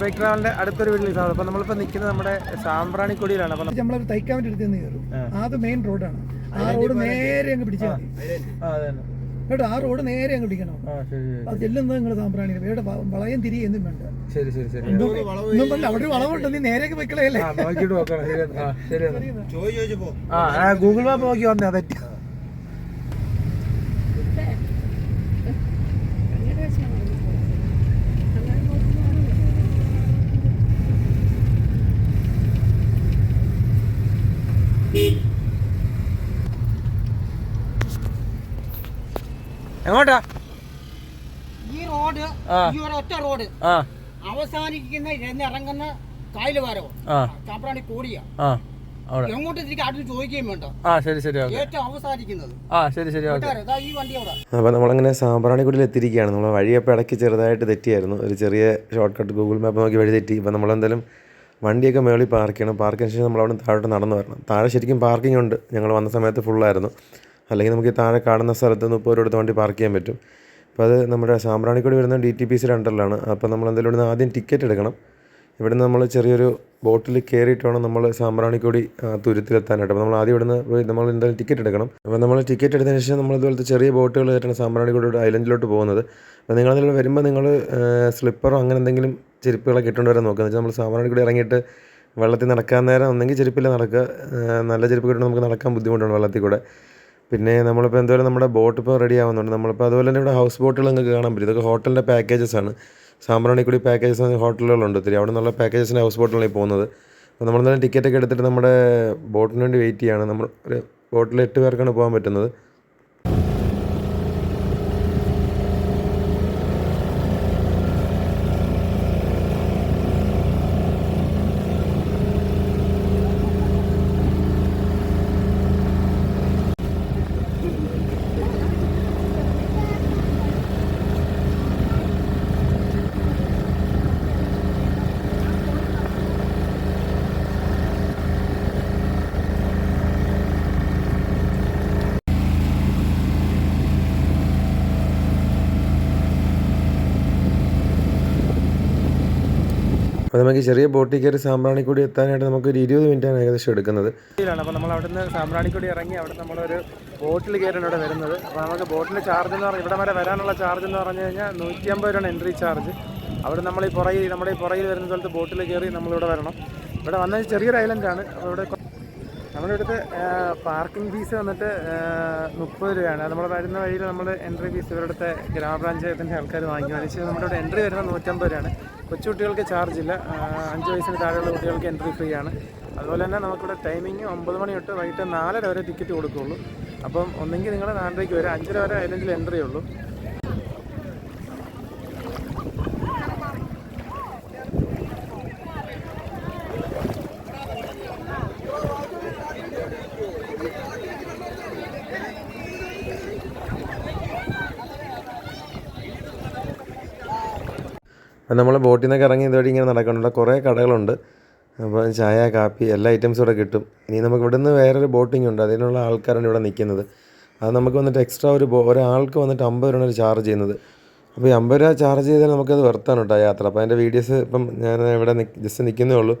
Bike ട്രാവലിന്റെ അടുത്തൊരു വീട്ടിൽ സാധനം അപ്പൊ നമ്മളിപ്പോ നിൽക്കുന്നത് നമ്മുടെ സാമ്പ്രാണിക്കൊടിയിലാണ് അപ്പൊ നമ്മളൊരു തയ്ക്കാൻ വേണ്ടി എടുത്ത് കയറും. ആ. അത് മെയിൻ റോഡാണ് ആ റോഡ് നേരെ അങ്ങ് പിടിച്ചാൽ മതി. കേട്ടോ ആ റോഡ് നേരെ അങ്ങ് പിടിക്കണം. അത് ചെല്ലുന്നത് നിങ്ങൾ സാമ്പ്രാണി. ഇവിടെ വളയം തിരി എന്നും വേണ്ട. ശരി ശരി ശരി. ഒന്നും പറഞ്ഞില്ല അവിടെ വളവുണ്ട്. നീ നേരെ പോയിക്കളയല്ലേ? ഗൂഗിൾ മാപ്പ് നോക്കി വന്നേ അതെ എങ്ങോട്ടാ? ഈ റോഡ് ഈ ഒരു ഒറ്റ റോഡ് ആ. അവസാനിക്കുന്ന ഇറങ്ങുന്ന കായൽ വാരവും ആ. ചാപ്രാണി കൂടിയ. എങ്ങോട്ട് തിരികെ അടുത്ത് ചോദിക്കുകയും വേണ്ട. ആ ശരി ശരി ഓക്കെ. ഏറ്റവും അവസാനിക്കുന്നത്. ആ ശരി ശരി ഈ വണ്ടി അവിടെ. അപ്പോൾ നമ്മളങ്ങനെ സാമ്പ്രാണിക്കുടിയിൽ എത്തിയിരിക്കുകയാണ്. നമ്മൾ വഴിയപ്പോൾ ഇടയ്ക്ക് ചെറുതായിട്ട് തെറ്റിയായിരുന്നു. ഒരു ചെറിയ ഷോർട്ട് കട്ട് ഗൂഗിൾ മാപ്പ് നോക്കി വഴി തെറ്റി. ഇപ്പോൾ നമ്മളെന്തായാലും വണ്ടിയൊക്കെ മേളിൽ പാർക്ക് ചെയ്യണം. പാർക്കിന് ശേഷം നമ്മൾ അവിടെ താഴോട്ട് നടന്നു വരണം. താഴെ ശരിക്കും പാർക്കിംഗ് ഉണ്ട്. ഞങ്ങൾ വന്ന സമയത്ത് ഫുള്ളായിരുന്നു അല്ലെങ്കിൽ നമുക്ക് താഴെ കാണുന്ന സ്ഥലത്ത് മുപ്പത് രൂപ വണ്ടി പാർക്ക് ചെയ്യാൻ പറ്റും. അപ്പോൾ അത് നമ്മുടെ സാമ്പ്രാണിക്കോട് വരുന്ന ഡി ടി പി സിയുടെ അണ്ടറിലാണ് അപ്പോൾ നമ്മൾ എന്തെങ്കിലും ഇവിടുന്ന് ആദ്യം ടിക്കറ്റ് എടുക്കണം. ഇവിടുന്ന് നമ്മൾ ചെറിയൊരു ബോട്ടിൽ കയറിയിട്ട് വേണം നമ്മൾ സാമ്പ്രാണിക്കൊടി തുരുത്തിലെത്താനായിട്ട്. അപ്പോൾ നമ്മൾ ആദ്യം ഇവിടുന്ന് നമ്മൾ എന്തായാലും ടിക്കറ്റ് എടുക്കണം. അപ്പോൾ നമ്മൾ ടിക്കറ്റ് എടുത്തതിന് ശേഷം നമ്മൾ ഇതുപോലത്തെ ചെറിയ ബോട്ടുകൾ ആയിട്ടാണ് സാമ്പ്രാണിക്കൊടിയുടെ ഐലൻഡിലോട്ട് പോകുന്നത്. അപ്പോൾ അതിൽ വരുമ്പോൾ നിങ്ങൾ സ്ലിപ്പറോ അങ്ങനെ എന്തെങ്കിലും ചെരുപ്പുകളൊക്കെ ഇട്ടുകൊണ്ട് വരാൻ നോക്കുക. വെച്ചാൽ നമ്മൾ സാമ്പ്രാണിക്കൊടി ഇറങ്ങിയിട്ട് വെള്ളത്തിൽ നടക്കാൻ നേരം ഒന്നെങ്കിൽ ചെരുപ്പില്ല നടക്കുക. നല്ല ചെരുപ്പ് കിട്ടുമ്പോൾ നമുക്ക് നടക്കാൻ ബുദ്ധിമുട്ടാണ് വെള്ളത്തിൽ കൂടെ. പിന്നെ നമ്മളിപ്പോൾ എന്തായാലും നമ്മുടെ ബോട്ട് ഇപ്പോൾ റെഡി ആവുന്നുണ്ട്. നമ്മളിപ്പോൾ അതുപോലെ തന്നെ ഇവിടെ ഹൗസ് ബോട്ടുകൾ നിങ്ങൾക്ക് കാണാൻ പറ്റും. ഇതൊക്കെ ഹോട്ടലിന്റെ പാക്കേജസ് ആണ്. സാമ്പ്രാണിക്കുടി പാക്കേജസ് ഹോട്ടലുകളുണ്ട് ഒത്തിരി. അവിടെ നിന്നുള്ള പാക്കേജസിന്റെ ഹൗസ് ബോട്ടിലാണ് പോകുന്നത്. അപ്പോൾ നമ്മളെന്തായാലും ടിക്കറ്റൊക്കെ എടുത്തിട്ട് നമ്മുടെ ബോട്ടിന് വേണ്ടി വെയിറ്റ് ചെയ്യാണ്. നമ്മൾ ഒരു ബോട്ടിൽ എട്ട് പേർക്കാണ് പോകാൻ പറ്റുന്നത്. അപ്പോൾ നമുക്ക് ചെറിയ ബോട്ടിൽ കയറി സാമ്പ്രാണിക്കൂടി എത്താനായിട്ട് നമുക്ക് ഒരു ഇരുപത് മിനിറ്റാണ് ഏകദേശം എടുക്കുന്നത്. അപ്പോൾ നമ്മൾ അവിടെ നിന്ന് സാമ്പ്രാണിക്കൂടി ഇറങ്ങി അവിടെ നമ്മളൊരു ബോട്ടിൽ കയറിയാണ് ഇവിടെ വരുന്നത്. അപ്പോൾ നമുക്ക് ബോട്ടിന്റെ ചാർജ് എന്ന് പറഞ്ഞാൽ ഇവിടെ വരെ വരാനുള്ള ചാർജ് എന്ന് പറഞ്ഞു കഴിഞ്ഞാൽ നൂറ്റി അമ്പത് രൂപയാണ് എൻട്രി ചാർജ് അവിടെ നമ്മൾ ഈ പുറകിൽ നമ്മുടെ ഈ പുറകിൽ വരുന്ന സ്ഥലത്ത് ബോട്ടിൽ കയറി നമ്മളിവിടെ വരണം. ഇവിടെ വന്നത് ചെറിയൊരു ഐലൻഡാണ് കൊ- നമ്മുടെ അടുത്ത് പാർക്കിംഗ് ഫീസ് വന്നിട്ട് മുപ്പത് രൂപയാണ്. നമ്മൾ വരുന്ന വഴിയിൽ നമ്മൾ എൻട്രി ഫീസ് ഇവരുടെ ഗ്രാമപഞ്ചായത്തിന്റെ ആൾക്കാർ വാങ്ങി വാങ്ങിച്ച് നമ്മുടെ ഇവിടെ എൻട്രി വരുന്നത് നൂറ്റമ്പത് രൂപയാണ്. കൊച്ചുകുട്ടികൾക്ക് ചാർജ് ഇല്ല. അഞ്ച് വയസ്സിന് താഴെയുള്ള കുട്ടികൾക്ക് എൻട്രി ഫ്രീ ആണ്. അതുപോലെ തന്നെ നമുക്കിവിടെ ടൈമിങ് ഒമ്പത് മണി തൊട്ട് വൈകിട്ട് നാലര വരെ ടിക്കറ്റ് കൊടുക്കുകയുള്ളൂ അപ്പം ഒന്നെങ്കിൽ നിങ്ങൾ നാലരയ്ക്ക് വരെ. അഞ്ചര വരെ ഐലൻഡിൽ എൻട്രി ഉള്ളൂ. നമ്മൾ ബോട്ടിൽ നിന്നൊക്കെ ഇറങ്ങി ഇതുവഴി ഇങ്ങനെ നടക്കുന്നുണ്ട്. കുറേ കടകളുണ്ട്. അപ്പോൾ ചായ കാപ്പി എല്ലാ ഐറ്റംസും ഇവിടെ കിട്ടും. ഇനി നമുക്ക് ഇവിടുന്ന് വേറൊരു ബോട്ടിംഗ് ഉണ്ട്. അതിനുള്ള ആൾക്കാരാണ് ഇവിടെ നിൽക്കുന്നത്. അത് നമുക്ക് വന്നിട്ട് എക്സ്ട്രാ ഒരു ഒരാൾക്ക് വന്നിട്ട് അമ്പത് രൂപയാണ് ചാർജ് ചെയ്യുന്നത്. അപ്പോൾ ഈ അമ്പത് രൂപ ചാർജ് ചെയ്താൽ നമുക്കത് വെർത്താണ് കേട്ടോ യാത്ര. അപ്പോൾ അതിന്റെ വീഡിയോസ് ഇപ്പം ഞാൻ ഇവിടെ ജസ്റ്റ് നിൽക്കുന്നേ ഉള്ളൂ.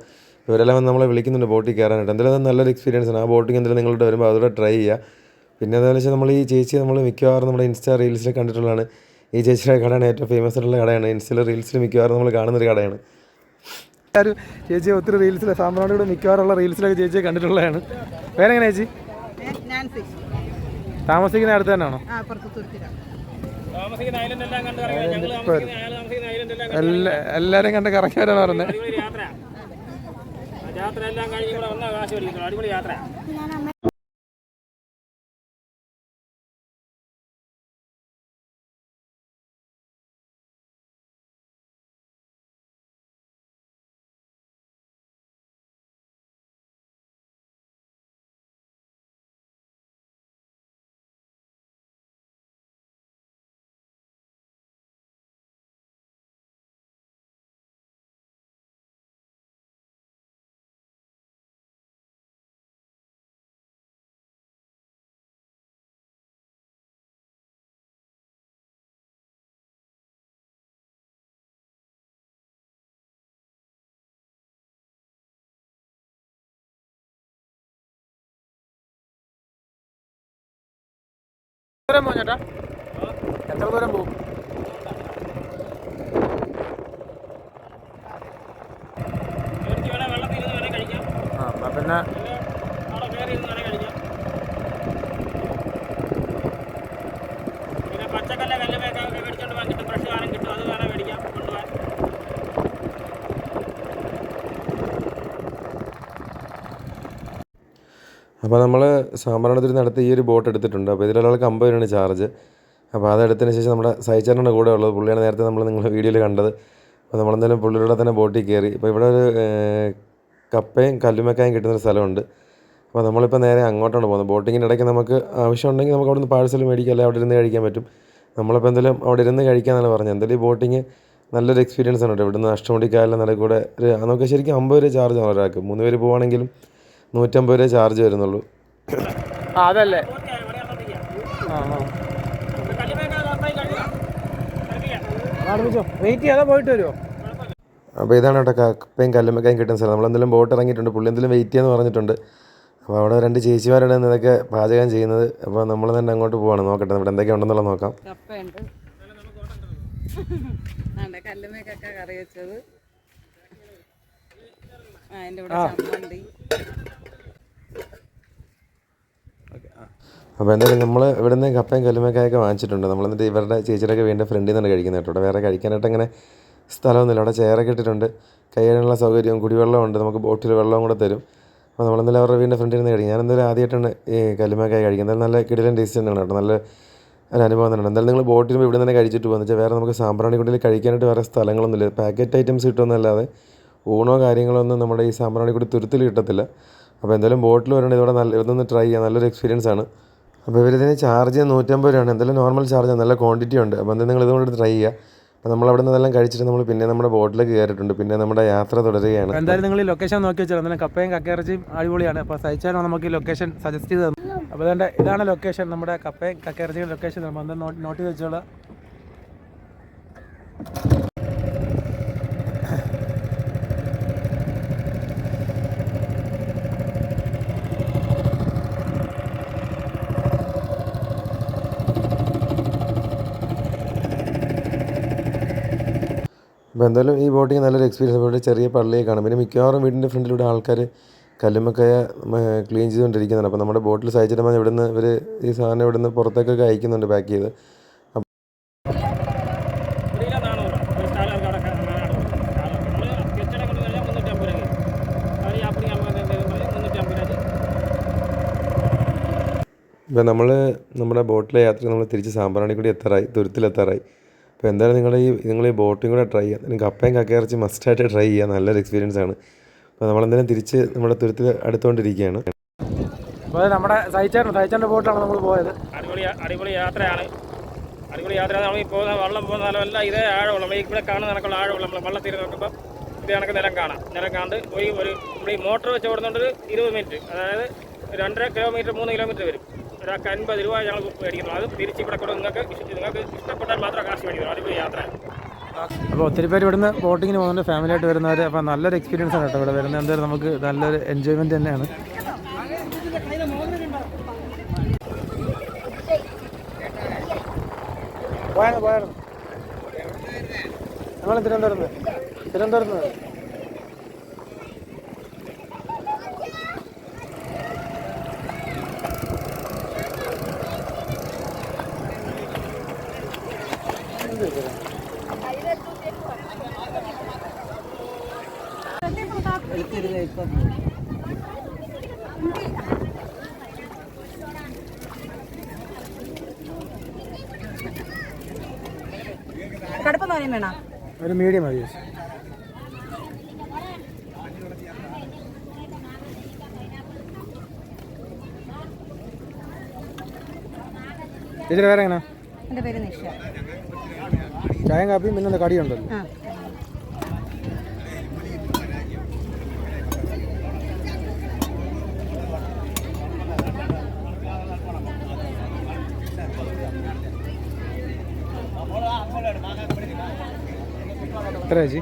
ഇവരെല്ലാം വന്ന് നമ്മളെ വിളിക്കുന്നുണ്ട് ബോട്ടിൽ കയറാനായിട്ട്. എന്തായാലും നല്ലൊരു എക്സ്പീരിയൻസ് ആണ്. ആ ബോട്ടിംഗ് എന്തായാലും നിങ്ങളോട് വരുമ്പോൾ അതുകൂടെ ട്രൈ ചെയ്യുക. പിന്നെ എന്താണെന്ന് വെച്ചാൽ നമ്മൾ ഈ ചേച്ചി നമ്മൾ മിക്കവാറും നമ്മുടെ ഇൻസ്റ്റാ റീൽസിൽ കണ്ടിട്ടുള്ളതാണ്. ഈ ചേച്ചിയുടെ കടയാണ് ഏറ്റവും ഫേമസ് ആയിട്ടുള്ള കടയാണ്. ഇൻസ്റ്റയിൽ റീൽസിൽ മിക്കവാറും നമ്മൾ കാണുന്നൊരു കടയാണ്. എല്ലാവരും ചേച്ചി ഒത്തിരി റീൽസിൽ സാമ്പ്രാണിയുടെ മിക്കവാറുള്ള റീൽസിലൊക്കെ ചേച്ചിയെ കണ്ടിട്ടുള്ളതാണ്. വേറെങ്ങനെ ചേച്ചി? നാൻസി. താമസിക്കുന്ന അടുത്ത് തന്നെയാണോ? എല്ലാരും കണ്ട് കറക്കി വരാൻ പറഞ്ഞത്. യാത്ര. എല്ലാം കഴിഞ്ഞ് ഇവിടെ വന്ന കാശ് അടിപൊളി യാത്ര. ദൂരം പോകും ചേട്ടാ? എത്ര ദൂരം പോകും ആ എന്നാ പിന്നെ അവിടെ കയറി ഇരുന്ന് വേണേൽ കഴിക്കാം പിന്നെ പച്ചക്കല്ല കല്ലുമൊക്കെ മേടിച്ചോണ്ട് പോകാൻ കിട്ടും ഫ്രഷ് സാധനം കിട്ടും അത് വേണേൽ മേടിക്കാം കൊണ്ടുപോകാൻ അപ്പോൾ നമ്മൾ സാമ്പ്രാണത്തിൽ നടത്തി ഈ ഒരു ബോട്ട് എടുത്തിട്ടുണ്ട്. അപ്പോൾ ഇതിലൊരാൾക്ക് അമ്പത് രൂപയാണ് ചാർജ്. അപ്പോൾ അതെടുത്തതിന് ശേഷം നമ്മുടെ സഹിച്ചാറിന്റെ കൂടെ ഉള്ളത് പുള്ളിയാണ് നേരത്തെ നമ്മൾ നിങ്ങളുടെ വീഡിയോയിൽ കണ്ടത്. അപ്പോൾ നമ്മളെന്തായാലും പുള്ളിയുടെ തന്നെ ബോട്ടിൽ കയറി. ഇപ്പോൾ ഇവിടെ ഒരു കപ്പയും കല്ലുമക്കായും കിട്ടുന്നൊരു സ്ഥലമുണ്ട്. അപ്പോൾ നമ്മളിപ്പോൾ നേരെ അങ്ങോട്ടാണ് പോകുന്നത്. ബോട്ടിങ്ങിന്റെ ഇടയ്ക്ക് നമുക്ക് ആവശ്യമുണ്ടെങ്കിൽ നമുക്ക് അവിടെ നിന്ന് പാഴ്സൽ മേടിക്കാം അല്ലെങ്കിൽ അവിടെ ഇരുന്ന് കഴിക്കാൻ പറ്റും. നമ്മളിപ്പോൾ എന്തായാലും അവിടെ ഇരുന്ന് കഴിക്കാമെന്നാണ് പറഞ്ഞത്. എന്തായാലും ഈ ബോട്ടിങ് നല്ലൊരു എക്സ്പീരിയൻസ് ആണ് കേട്ടോ. ഇവിടുന്ന് അഷ്ടമുടിക്കായലിന്റെ നല്ല കൂടെ ഒരു നമുക്ക് ശരിക്കും അമ്പത് രൂപ ചാർജ് ആണ് ഒരാൾക്ക്. മൂന്ന് പേര് പോവുകയാണെങ്കിലും നൂറ്റമ്പത് രൂപ ചാർജ് വരുന്നുള്ളൂ. അതല്ലേ. വെയിറ്റ് ചെയ്യാതെ പോയിട്ട് വരുമോ അപ്പോൾ ഇതാണ് കേട്ടോ കപ്പയും കല്ലുമ്മക്കായും കിട്ടുന്ന സ്ഥലം. നമ്മളെന്തെങ്കിലും ബോട്ട് ഇറങ്ങിയിട്ടുണ്ട് പുള്ളി എന്തെങ്കിലും വെയിറ്റ് ചെയ്യാന്ന് പറഞ്ഞിട്ടുണ്ട്. അപ്പോൾ അവിടെ രണ്ട് ചേച്ചിമാരുടെ ഇതൊക്കെ പാചകം ചെയ്യുന്നത്. അപ്പോൾ നമ്മൾ തന്നെ അങ്ങോട്ട് പോവാണ് നോക്കട്ടെ ഇവിടെ എന്തൊക്കെ ഉണ്ടെന്നുള്ളത് നോക്കാം. കല്ലുമേക്കൊക്കെ കറി വെച്ചത്. ആ അതിന്റെ കൂടെ ചമ്മന്തി. അപ്പോൾ എന്തായാലും നമ്മൾ ഇവിടുന്ന് കപ്പയും കല്ലുമ്മക്കായൊക്കെ വാങ്ങിച്ചിട്ടുണ്ട്. നമ്മൾ എന്നിട്ട് ഇവരുടെ ചേച്ചിയുടെയൊക്കെ വീടിന്റെ ഫ്രണ്ടിൽ നിന്നാണ് കഴിക്കുന്നത് കേട്ടോ. വേറെ കഴിക്കാനായിട്ട് അങ്ങനെ സ്ഥലമൊന്നുമില്ല. അവിടെ ചെയറൊക്കെ ഇട്ടിട്ടുണ്ട്. കൈയ്യാനുള്ള സൗകര്യവും കുടിവെള്ളമുണ്ട് നമുക്ക് ബോട്ടിൽ വെള്ളവും കൂടെ തരും. അപ്പോൾ നമ്മൾ എന്തായാലും അവരുടെ വീടിന്റെ ഫ്രണ്ടിൽ നിന്ന് കഴിക്കും. ഞാൻ എന്തായാലും ആദ്യമായിട്ടാണ് ഈ കല്ലുമ്മക്കായ കഴിക്കുന്നത്. നല്ല കിടിലൻ ടേസ്റ്റ് തന്നെയാണ് കേട്ടോ. നല്ല ഒരു അനുഭവം തന്നെയാണ്. എന്തായാലും നിങ്ങൾ ബോട്ടിൽ ഇവിടെ തന്നെ കഴിച്ചിട്ട് പോകുന്നത് വെച്ചാൽ വേറെ നമുക്ക് സാമ്പ്രാണിക്കുടിയിൽ കഴിക്കാനായിട്ട് വേറെ സ്ഥലങ്ങളൊന്നുമില്ല. പാക്കറ്റ് ഐറ്റംസ് കിട്ടുമെന്നല്ലാതെ ഊണോ കാര്യങ്ങളോ ഒന്നും നമ്മുടെ ഈ സാമ്പ്രാണിക്കുടി തുരുത്തിൽ കിട്ടത്തില്ല. അപ്പോൾ എന്തായാലും ബോട്ടിൽ വരേണ്ടത് ഇവിടെ നല്ല ഇതൊന്ന് ട്രൈ ചെയ്യാം. നല്ലൊരു എക്സ്പീരിയൻസ് ആണ്. അപ്പോൾ ഇവരിതിന് ചാർജ് നൂറ്റമ്പത് രൂപയാണ്. എന്തായാലും നോർമൽ ചാർജ് നല്ല ക്വാണ്ടിറ്റി ഉണ്ട്. അപ്പോൾ എന്തായാലും നിങ്ങൾ ഇതുകൊണ്ട് ട്രൈ ചെയ്യുക. അപ്പോൾ നമ്മൾ അവിടെ നിന്നെല്ലാം കഴിച്ചിട്ട് നമ്മൾ പിന്നെ നമ്മുടെ ബോട്ടിലേക്ക് കയറിയിട്ടുണ്ട്. പിന്നെ നമ്മുടെ യാത്ര തുടരുകയാണ്. എന്തായാലും നിങ്ങൾ ഈ ലൊക്കേഷൻ നോക്കി വെച്ചാൽ എന്തായാലും കപ്പയും കക്കയിറച്ചിയും അടിപൊളിയാണ്. അപ്പോൾ സഹിച്ചാലും നമുക്ക് ഈ ലൊക്കേഷൻ സജസ്റ്റ് ചെയ്ത് തന്നു. അപ്പോൾ അതുകൊണ്ട് ഇതാണ് ലൊക്കേഷൻ നമ്മുടെ കപ്പയും കക്കയിറച്ചിയുടെ ലൊക്കേഷൻ നമ്മൾ എന്തായാലും നോട്ട് ചെയ്ത് വെച്ചോളാം. അപ്പോൾ എന്തായാലും ഈ ബോട്ടിങ് നല്ലൊരു എക്സ്പീരിയൻസ് ഇവിടെ ചെറിയ പള്ളിയെ കാണും. പിന്നെ മിക്കവാറും വീടിന്റെ ഫ്രണ്ടിലൂടെ ആൾക്കാർ കല്ലുമ്മക്കായ ക്ലീൻ ചെയ്തുകൊണ്ടിരിക്കുന്നുണ്ട് അപ്പോൾ നമ്മുടെ ബോട്ടിൽ സഹിച്ചിട്ട് ഇവിടുന്ന് ഇവർ ഈ സാധനം ഇവിടുന്ന് പുറത്തേക്കൊക്കെ അയക്കുന്നുണ്ട് പാക്ക് ചെയ്ത്. ഇപ്പം നമ്മൾ നമ്മുടെ ബോട്ടിലെ യാത്ര നമ്മൾ തിരിച്ച് സാമ്പ്രാണിക്കൂടി എത്താറായി തുരുത്തിലെത്താറായി. അപ്പോൾ എന്തായാലും നിങ്ങൾ ഈ നിങ്ങൾ ഈ ബോട്ടിങ് കൂടെ ട്രൈ ചെയ്യുക നിങ്ങൾക്ക് കപ്പയും കക്കയിറച്ചി മസ്റ്റായിട്ട് ട്രൈ ചെയ്യുക നല്ലൊരു എക്സ്പീരിയൻസ് ആണ്. അപ്പോൾ നമ്മളെന്തായാലും തിരിച്ച് നമ്മുടെ തുരുത്തിൽ അടുത്തുകൊണ്ടിരിക്കുകയാണ് അപ്പോൾ നമ്മുടെ സഹിച്ചാണ് സൈച്ചാന്റെ ബോട്ടിലാണ് നമ്മൾ പോയത്? അടിപൊളി അടിപൊളി യാത്രയാണ്. അടിപൊളി യാത്ര. നമ്മൾ ഈ പോകുന്ന വെള്ളം പോകുന്ന സ്ഥലമല്ല ഇതേ ആഴമുള്ള നമ്മൾ ഇവിടെ കാണുന്ന കണക്കുള്ള ആഴമുള്ള നമ്മൾ വെള്ളത്തിൽ നോക്കുമ്പോൾ ഇത് കണക്ക് നിലം കാണാം. നിലം കാണ്ട് ഒരു ഒരു നമ്മൾ ഈ മോട്ടർ വെച്ച് ഓടുന്നുണ്ട് ഒരു ഇരുപത് മിനിറ്റ് അതായത് രണ്ടര കിലോമീറ്റർ മൂന്ന് കിലോമീറ്റർ വരും. ഒരാൾക്ക് അൻപത് രൂപ ഞങ്ങൾ മേടിക്കുന്നു. അത് തിരിച്ച് ഇവിടെ കൂടെ നിങ്ങൾക്ക് നിങ്ങൾക്ക് ഇഷ്ടപ്പെട്ടാൽ മാത്രം കാശ് മേടിക്കുന്നു അടിപൊളി യാത്ര. അപ്പോൾ ഒത്തിരി പേര് ഇവിടുന്ന് ബോട്ടിങ്ങിന് പോകുന്നുണ്ട്. ഫാമിലി ആയിട്ട് വരുന്നവർ അപ്പോൾ നല്ലൊരു എക്സ്പീരിയൻസ് ആണ് കേട്ടോ ഇവിടെ വരുന്നത്. എന്തായാലും നമുക്ക് നല്ലൊരു എൻജോയ്മെന്റ് തന്നെയാണ്. പോയാണ് പോയാണ് ഞങ്ങൾ തിരുവനന്തപുരത്ത്. തിരുവനന്തപുരത്ത് കടുപ്പം വേണം ഒരു മീഡിയം മതി. ചേച്ചി വേറെ എങ്ങനെ എന്റെ പേര് നിഷ. ചായയും കാപ്പിയും പിന്നെ കടിയുണ്ടല്ലോ ആ എത്ര ചേച്ചി?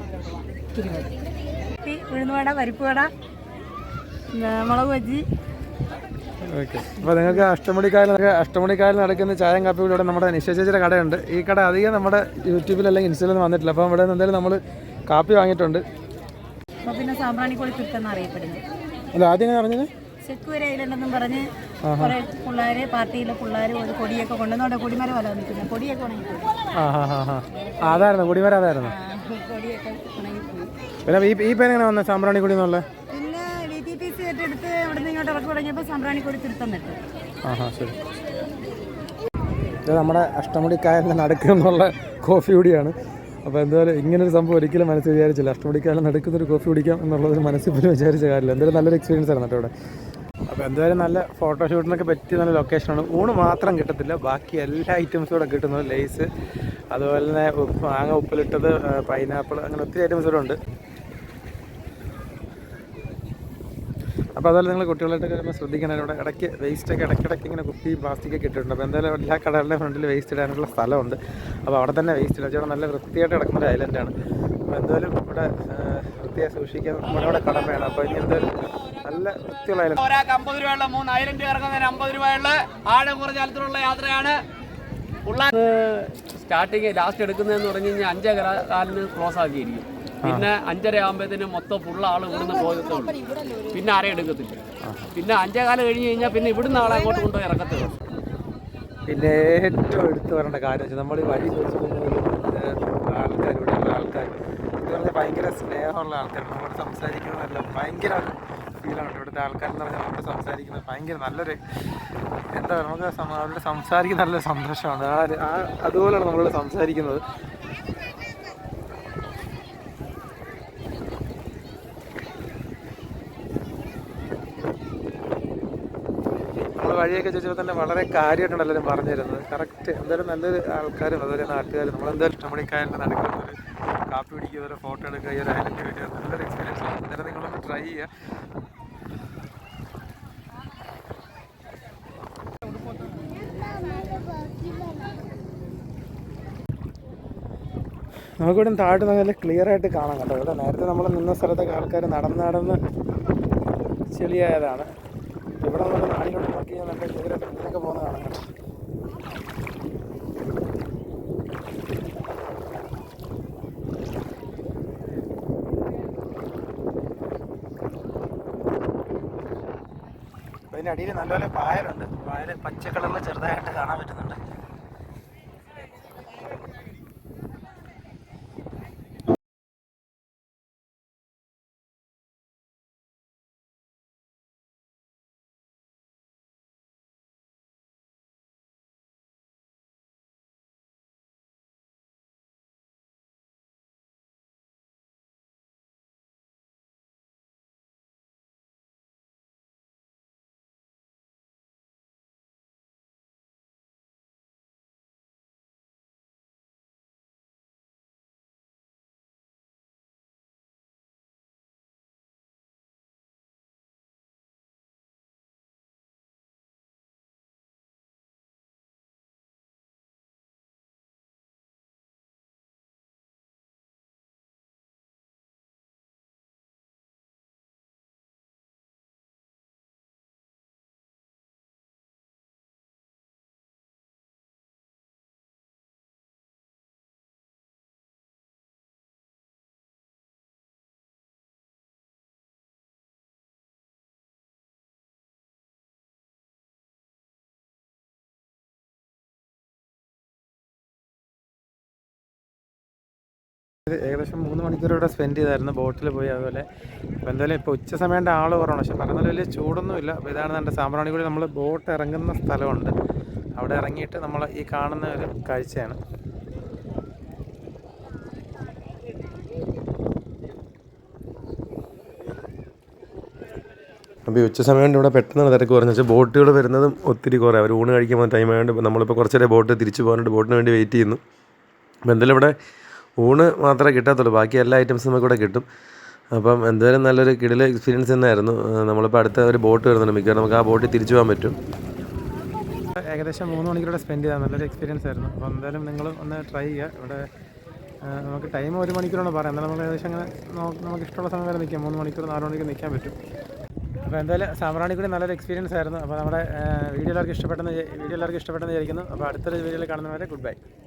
ഉഴുന്നുവട പരിപ്പുവട മുളക് ബജ്ജി. ഓക്കെ. അപ്പോൾ നിങ്ങൾക്ക് അഷ്ടമണിക്കായൽ അഷ്ടമണിക്കായൽ നടക്കുന്ന ചായം കാപ്പി ഇവിടെ നമ്മുടെ നിശ്ചയിച്ചിട്ട് കടയുണ്ട്. ഈ കട അധികം നമ്മുടെ യൂട്യൂബിൽ അല്ലെങ്കിൽ ഇൻസ്റ്റയിലൊന്നും വന്നിട്ടില്ല. അപ്പോൾ ഇവിടെ നിന്ന് എന്തായാലും നമ്മൾ കാപ്പി വാങ്ങിയിട്ടുണ്ട്. പിന്നെ സാമ്പ്രാണിക്കോളി തുരുത്തെന്ന് അറിയപ്പെടുന്നത് അല്ല ആദ്യം പറഞ്ഞത്? ഐലൻഡെന്നും പറഞ്ഞ് കുറെ പിള്ളേര് പാർട്ടിയിലെ പിള്ളേർ ഒരു കൊടിയൊക്കെ കൊണ്ടുവന്നോണ്ട് കൊടിമരം വല നിൽക്കുന്നത് കൊടിയൊക്കെ ഉണങ്ങിപ്പോയി ആ ഹാ ഹാ ഹാ ആ, അതായിരുന്നു കുടിമര അതായിരുന്നു പിന്നെ ഈ ഈ പേര് എങ്ങനെ വന്ന? സാമ്പ്രാണി കുടി എന്നുള്ള? പിന്നെ ഡി ടി പി സി ഏറ്റെടുത്ത് അവിടെ നിന്ന് ഇങ്ങോട്ട് ഇറക്കി തുടങ്ങിയപ്പോൾ സാമ്പ്രാണിക്കുടി തിരുത്തന്നിട്ട് ആഹാ ശരി. ഇത് നമ്മുടെ അഷ്ടമുടിക്കായലിന്റെ നടുക്ക് എന്നുള്ള കോഫി കൂടിയാണ് അപ്പോൾ എന്തായാലും ഇങ്ങനൊരു സംഭവം ഒരിക്കലും മനസ്സിൽ വിചാരിച്ചില്ല. അഷ്ടമുടിക്കായലിൽ നടക്കുന്നൊരു കോഫി കുടിക്കാം എന്നുള്ളത് മനസ്സിൽ പോലും വിചാരിച്ച കാര്യമില്ല. എന്തായാലും നല്ലൊരു എക്സ്പീരിയൻസ് ആണ് കേട്ടോ ഇവിടെ. അപ്പോൾ എന്തായാലും നല്ല ഫോട്ടോഷൂട്ടിനൊക്കെ പറ്റിയ നല്ല ലൊക്കേഷനാണ് ഊണ് മാത്രം കിട്ടത്തില്ല. ബാക്കി എല്ലാ ഐറ്റംസും ഇവിടെ കിട്ടുന്നു. ലേസ് അതുപോലെ തന്നെ മാങ്ങ ഉപ്പിലിട്ടത് പൈനാപ്പിൾ അങ്ങനെ ഒത്തിരി ഐറ്റംസ് ഇവിടെ ഉണ്ട്. അപ്പോൾ അതുപോലെ നിങ്ങൾ കുട്ടികളായിട്ട് വരുമ്പോൾ ശ്രദ്ധിക്കണം. ഇവിടെ ഇടയ്ക്ക് വേസ്റ്റൊക്കെ ഇടയ്ക്കിടയ്ക്ക് ഇങ്ങനെ കുപ്പി പ്ലാസ്റ്റിക് ഒക്കെ ഇട്ടിട്ടുണ്ട്. അപ്പോൾ എന്തായാലും എല്ലാ കടകളുടെ ഫ്രണ്ടിൽ വേസ്റ്റ് ഇടാനുള്ള സ്ഥലമുണ്ട്. അപ്പോൾ അവിടെ തന്നെ വേസ്റ്റ് ഇടാൻ നല്ല വൃത്തിയായിട്ട് കിടക്കുന്ന ഒരു ഐലൻഡാണ് അപ്പോൾ എന്തായാലും ഇവിടെ വൃത്തിയായി സൂക്ഷിക്കാൻ നമ്മുടെ ഇവിടെ കടമയാണ്. അപ്പോൾ ഇനി എന്തായാലും നല്ല വൃത്തിയുള്ള ഒരാൾക്ക് അമ്പത് രൂപയുള്ള മൂന്നായിരം രൂപ ഇറങ്ങുന്നതിന് അമ്പത് രൂപയുള്ള ആഴം കുറഞ്ഞ തലത്തിലുള്ള യാത്രയാണ്. സ്റ്റാർട്ടിങ് ലാസ്റ്റ് എടുക്കുന്നതെന്ന് പറഞ്ഞു കഴിഞ്ഞാൽ അഞ്ചേ കാല- കാലിന് ക്ലോസ് ആക്കിയിരിക്കും. പിന്നെ അഞ്ചര ആകുമ്പോഴത്തേനും മൊത്തം ഫുള്ള ആൾ ഇവിടുന്ന് പോകത്തുള്ളൂ. പിന്നെ ആരെയും എടുക്കത്തില്ല. പിന്നെ അഞ്ചേ കാലം കഴിഞ്ഞ് കഴിഞ്ഞാൽ പിന്നെ ഇവിടുന്ന് ആളെ അങ്ങോട്ട് കൊണ്ടുപോയി ഇറക്കത്തുള്ളൂ പിന്നെ ഏറ്റവും എടുത്തു പറയേണ്ട കാര്യം വെച്ചാൽ നമ്മൾ ഈ വഴി ചോദിച്ചു പോകുന്ന ആൾക്കാർ ഇവിടെയുള്ള ആൾക്കാർ ഇത് പറഞ്ഞാൽ ഭയങ്കര സ്നേഹമുള്ള ആൾക്കാർ നമ്മളോട് സംസാരിക്കുന്നതെല്ലാം ഭയങ്കര ഒരു ഫീലാണ് ഇവിടുത്തെ ആൾക്കാരെന്ന് പറഞ്ഞാൽ നമ്മളോട് സംസാരിക്കുന്നത് ഭയങ്കര നല്ലൊരു എന്താ നമുക്ക് അവരോട് സംസാരിക്കുന്ന നല്ലൊരു സന്തോഷമാണ്. ആ ആ അതുപോലെയാണ് നമ്മളോട് സംസാരിക്കുന്നത്. വഴിയൊക്കെ ചോദിച്ചപ്പോൾ തന്നെ വളരെ കാര്യമായിട്ടാണ് എല്ലാവരും പറഞ്ഞു തരുന്നത് കറക്റ്റ് എന്തായാലും നല്ലൊരു ആൾക്കാരും അതുപോലെ നാട്ടുകാരും നമ്മളെന്തായാലും ഇഷ്ടമണിക്കാരുടെ നടക്കുന്ന ഒരു കാപ്പി പിടിക്കുക ഒരു ഫോട്ടോ എടുക്കുക ഈ ഒരു ഐലൻഡ് വീഡിയോ നല്ലൊരു എക്സ്പീരിയൻസ് ആണ്. അന്നേരം നിങ്ങളൊന്ന് ട്രൈ ചെയ്യുക. നമുക്കിവിടെ താഴ്ത്തു നല്ല ക്ലിയർ ആയിട്ട് കാണാം കേട്ടോ. ഇവിടെ നേരത്തെ നമ്മൾ നിന്ന സ്ഥലത്തൊക്കെ ആൾക്കാർ നടന്ന് നടന്ന് ചെളിയായതാണ്. ഇവിടെ നമ്മൾ നാടിനോട് നോക്കി നല്ല ക്ലിയർ ആയിട്ട് പോകുന്ന കാണാം കേട്ടോ. അതിന്റെ അടിയിൽ നല്ലപോലെ പായലുണ്ട്. പായൽ പച്ച കളറിൽ ചെറുതായിട്ട് കാണാൻ പറ്റുന്നുണ്ട്. ഏകദേശം മൂന്ന് മണിക്കൂർ സ്പെൻഡ് ചെയ്തായിരുന്നു. ബോട്ടിൽ പോയി അതുപോലെ. അപ്പോൾ എന്തായാലും ഇപ്പോൾ ഉച്ച സമയത്ത് ആൾ കുറവാണ്. പക്ഷെ പറഞ്ഞാൽ വലിയ ചൂടൊന്നുമില്ല. അപ്പോൾ ഇതാണ് എന്റെ സാമ്പ്രാണി കൂടി നമ്മൾ ബോട്ട് ഇറങ്ങുന്ന സ്ഥലമുണ്ട്. അവിടെ ഇറങ്ങിയിട്ട് നമ്മൾ ഈ കാണുന്ന ഒരു കാഴ്ചയാണ്. അപ്പോൾ ഈ ഉച്ച സമയം ഇവിടെ പെട്ടെന്ന് തിരക്ക് കുറഞ്ഞു. വെച്ചാൽ ബോട്ടുകൾ വരുന്നതും ഒത്തിരി കുറേ അവർ ഊണ് കഴിക്കാൻ ടൈം ആയതുകൊണ്ട് നമ്മളിപ്പോൾ കുറച്ചേരെ ബോട്ട് തിരിച്ചു പോകാനായിട്ട് ബോട്ടിന് വേണ്ടി വെയിറ്റ് ചെയ്യുന്നു. അപ്പോൾ എന്തായാലും ഇവിടെ ഊണ് മാത്രമേ കിട്ടാത്തുള്ളൂ. ബാക്കി എല്ലാ ഐറ്റംസും നമുക്ക് ഇവിടെ കിട്ടും. അപ്പം എന്തായാലും നല്ലൊരു കിടിലെ എക്സ്പീരിയൻസ് തന്നെയായിരുന്നു. നമ്മളിപ്പോൾ അടുത്ത ഒരു ബോട്ട് വരുന്നുണ്ട്. മിക്കവാറും നമുക്ക് ആ ബോട്ടിൽ തിരിച്ചു പോകാൻ പറ്റും. ഏകദേശം മൂന്ന് മണിക്കൂടെ സ്പെൻഡ് ചെയ്താൽ നല്ലൊരു എക്സ്പീരിയൻസ് ആയിരുന്നു. അപ്പോൾ എന്തായാലും നിങ്ങൾ ഒന്ന് ട്രൈ ചെയ്യുക. ഇവിടെ നമുക്ക് ടൈം ഒരു മണിക്കൂറാണ് പറയാം എന്നാലും നമ്മൾ ഏകദേശം അങ്ങനെ നമുക്ക് ഇഷ്ടമുള്ള സമയം വരെ നിൽക്കാം. മൂന്ന് മണിക്കൂർ നാല് മണിക്കൂർ നിൽക്കാൻ പറ്റും. അപ്പോൾ എന്തായാലും സാമ്പ്രാണിക്കുടി നല്ലൊരു എക്സ്പീരിയൻസ് ആയിരുന്നു. അപ്പോൾ നമ്മുടെ വീഡിയോ എല്ലാവർക്കും ഇഷ്ടപ്പെട്ടെന്ന് വീഡിയോ എല്ലാവർക്കും ഇഷ്ടപ്പെട്ടെന്ന് വിചാരിക്കുന്നു. അപ്പോൾ അടുത്തൊരു വീഡിയോയിൽ കാണുന്നവരെ ഗുഡ് ബൈ